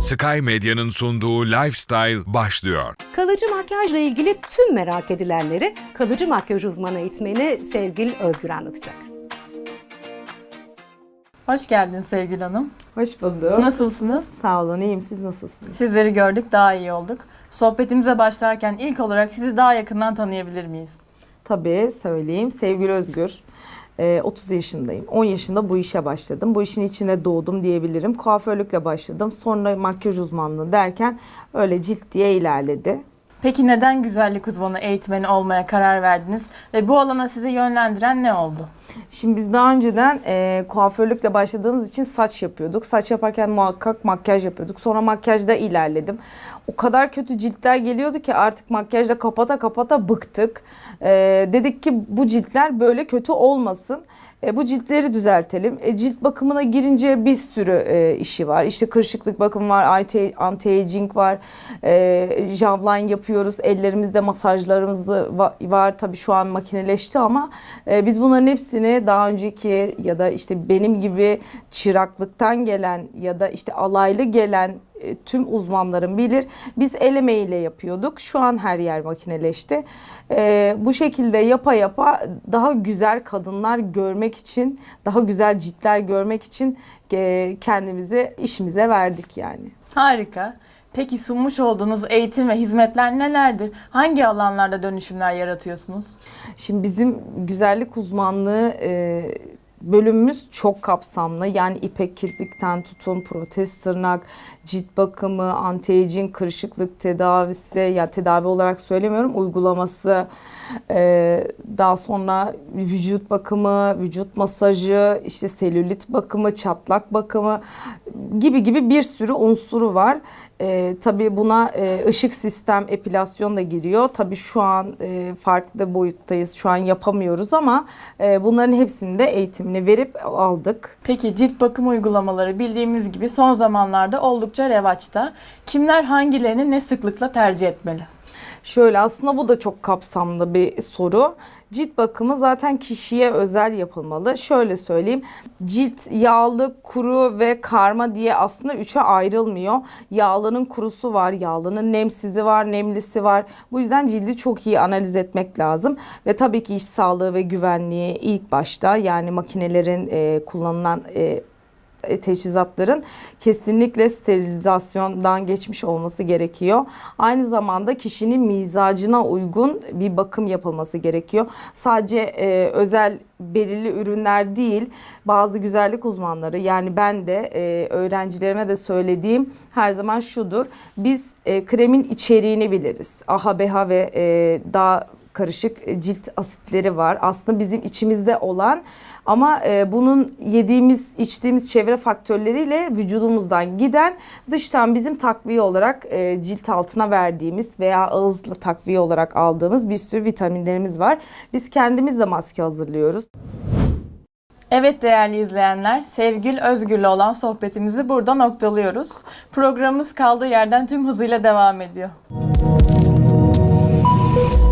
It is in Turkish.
Sky Medya'nın sunduğu Lifestyle başlıyor. Kalıcı makyajla ilgili tüm merak edilenleri kalıcı makyaj uzmanı eğitmeni Sevgil Özgür anlatacak. Hoş geldin Sevgil Hanım. Hoş bulduk. Nasılsınız? Sağ olun, iyiyim. Siz nasılsınız? Sizleri gördük, daha iyi olduk. Sohbetimize başlarken ilk olarak sizi daha yakından tanıyabilir miyiz? Tabii söyleyeyim. Sevgili Özgür. Ee, 30 yaşındayım. 10 yaşında bu işe başladım. Bu işin içine doğdum diyebilirim. Kuaförlükle başladım. Sonra makyaj uzmanlığı derken öyle cilt diye ilerledi. Peki neden güzellik uzmanı eğitmeni olmaya karar verdiniz ve bu alana sizi yönlendiren ne oldu? Şimdi biz daha önceden e, kuaförlükle başladığımız için saç yapıyorduk. Saç yaparken muhakkak makyaj yapıyorduk. Sonra makyajda ilerledim. O kadar kötü ciltler geliyordu ki artık makyajla kapata kapata bıktık. E, dedik ki bu ciltler böyle kötü olmasın. E, bu ciltleri düzeltelim. E, cilt bakımına girince bir sürü e, işi var. İşte kırışıklık bakımı var, anti- anti-aging var, e, jawline yapıyoruz, ellerimizde masajlarımız var. Tabii şu an makineleşti ama e, biz bunların hepsini daha önceki ya da işte benim gibi çıraklıktan gelen ya da işte alaylı gelen e, tüm uzmanların bilir. Biz el emeğiyle yapıyorduk. Şu an her yer makineleşti. E, bu şekilde yapa yapa daha güzel kadınlar görmek için, daha güzel ciltler görmek için e, kendimizi işimize verdik yani. Harika. Peki sunmuş olduğunuz eğitim ve hizmetler nelerdir? Hangi alanlarda dönüşümler yaratıyorsunuz? Şimdi bizim güzellik uzmanlığı e, bölümümüz çok kapsamlı. Yani ipek kirpikten tutun, protez tırnak, cilt bakımı, anti-aging, kırışıklık tedavisi, ya tedavi olarak söylemiyorum, uygulaması, e, daha sonra vücut bakımı, vücut masajı, işte selülit bakımı, çatlak bakımı gibi gibi bir sürü unsuru var. E, tabii buna e, ışık sistem epilasyon da giriyor. Tabii şu an e, farklı boyuttayız. Şu an yapamıyoruz ama e, bunların hepsini de eğitimini verip aldık. Peki cilt bakım uygulamaları bildiğimiz gibi son zamanlarda oldukça revaçta. Kimler hangilerini ne sıklıkla tercih etmeli? Şöyle aslında bu da çok kapsamlı bir soru. Cilt bakımı zaten kişiye özel yapılmalı. Şöyle söyleyeyim. Cilt yağlı, kuru ve karma diye aslında üçe ayrılmıyor. Yağlının kurusu var, yağlının nemsizi var, nemlisi var. Bu yüzden cildi çok iyi analiz etmek lazım. Ve tabii ki iş sağlığı ve güvenliği ilk başta yani makinelerin e, kullanılan e, teçhizatların kesinlikle sterilizasyondan geçmiş olması gerekiyor. Aynı zamanda kişinin mizacına uygun bir bakım yapılması gerekiyor. Sadece e, özel belirli ürünler değil, bazı güzellik uzmanları yani ben de e, öğrencilerime de söylediğim her zaman şudur. Biz e, kremin içeriğini biliriz. AHA, BH ve e, daha karışık cilt asitleri var. Aslında bizim içimizde olan ama e, bunun yediğimiz, içtiğimiz çevre faktörleriyle vücudumuzdan giden dıştan bizim takviye olarak e, cilt altına verdiğimiz veya ağızla takviye olarak aldığımız bir sürü vitaminlerimiz var. Biz kendimiz de maske hazırlıyoruz. Evet değerli izleyenler, Sevgil Özgür'le olan sohbetimizi burada noktalıyoruz. Programımız kaldığı yerden tüm hızıyla devam ediyor.